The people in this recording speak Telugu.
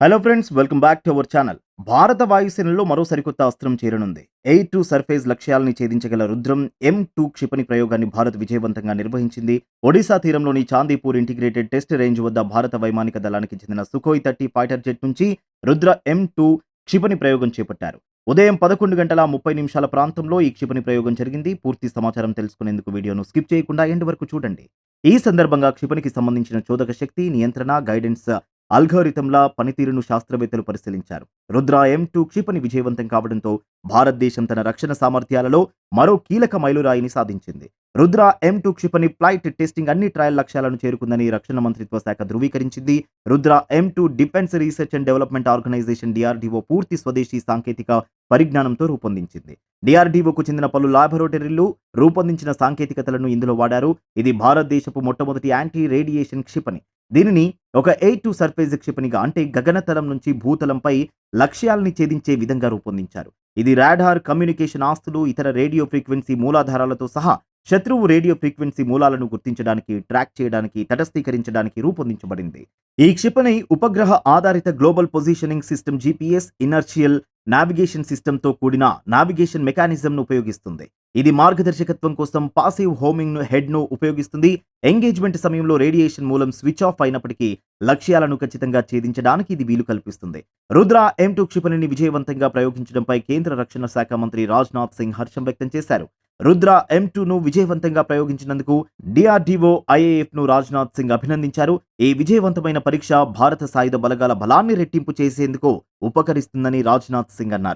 Hello friends welcome back to our channel భారత వాయుసేనలో మరో సరికొత్త అస్త్రం చేరనుంది. ఎయిర్ టూ సర్ఫేస్ లక్ష్యాలని ఛేదించగల రుద్రం ఎం టూ క్షిపణి ప్రయోగాన్ని భారత్ విజయవంతంగా నిర్వహించింది. ఒడిశా తీరంలోని చాందీపూర్ ఇంటిగ్రేటెడ్ టెస్ట్ రేంజ్ వద్ద భారత వైమానిక దళానికి చెందిన సుఖోయ్ థర్టీ ఫైటర్ జెట్ నుంచి రుద్ర ఎం టూ క్షిపణి ప్రయోగం చేపట్టారు. ఉదయం పదకొండు గంటల ముప్పై నిమిషాల ప్రాంతంలో ఈ క్షిపణి ప్రయోగం జరిగింది. పూర్తి సమాచారం తెలుసుకునేందుకు వీడియోను స్కిప్ చేయకుండా ఎండ్ వరకు చూడండి. ఈ సందర్భంగా క్షిపణికి సంబంధించిన చోదక శక్తి నియంత్రణ గైడెన్స్ అల్గోరిథంల పనితీరును శాస్త్రవేత్తలు పరిశీలించారు. రుద్ర ఎం టూ క్షిపణి విజయవంతం కావడంతో భారతదేశం తన రక్షణ సామర్థ్యాలలో మరో కీలక మైలురాయిని సాధించింది. రుద్ర ఎం టూ క్షిపణి ఫ్లైట్ టెస్టింగ్ అన్ని ట్రయల్ లక్ష్యాలను చేరుకుందని రక్షణ మంత్రిత్వ శాఖ ధృవీకరించింది. Rudra M two defence research and development organisation DRDO పూర్తి స్వదేశీ సాంకేతిక పరిజ్ఞానంతో రూపొందించింది. డిఆర్డీఓకు చెందిన పలు లాబొరేటరీలు రూపొందించిన సాంకేతికతలను ఇందులో వాడారు. ఇది భారతదేశపు మొట్టమొదటి యాంటీ రేడియేషన్ క్షిపణి. దీనిని ఒక ఎయిట్ టు సర్ఫేస్ క్షిపణిగా అంటే గగనతలం నుంచి భూతలంపై లక్ష్యాలని ఛేదించే విధంగా రూపొందించారు. ఇది రాడార్ కమ్యూనికేషన్ ఆస్తులు ఇతర రేడియో ఫ్రీక్వెన్సీ మూలాధారాలతో సహా శత్రువు రేడియో ఫ్రీక్వెన్సీ మూలాలను గుర్తించడానికి ట్రాక్ చేయడానికి తటస్థీకరించడానికి రూపొందించబడింది. ఈ క్షిపణి ఉపగ్రహ ఆధారిత global positioning system GPS inertial navigation సిస్టంతో కూడిన నావిగేషన్ మెకానిజంను ఉపయోగిస్తుంది. ఇది మార్గదర్శకత్వం కోసం పాసివ్ హోమింగ్ను హెడ్ను ఉపయోగిస్తుంది. ఎంగేజ్మెంట్ సమయంలో రేడియేషన్ మూలం స్విచ్ ఆఫ్ అయినప్పటికీ లక్ష్యాలను ఖచ్చితంగా ఛేదించడానికి ఇది వీలు కల్పిస్తుంది. రుద్ర ఎం టూ క్షిపణిని విజయవంతంగా ప్రయోగించడంపై కేంద్ర రక్షణ శాఖ మంత్రి రాజ్నాథ్ సింగ్ హర్షం వ్యక్తం చేశారు. రుద్ర ఎం ను విజయవంతంగా ప్రయోగించినందుకు డిఆర్డీఓ ఐఏఎఫ్ను రాజ్నాథ్ సింగ్ అభినందించారు. ఈ విజయవంతమైన పరీక్ష భారత సాయుధ బలగాల బలాన్ని రెట్టింపు చేసేందుకు ఉపకరిస్తుందని రాజ్నాథ్ సింగ్ అన్నారు.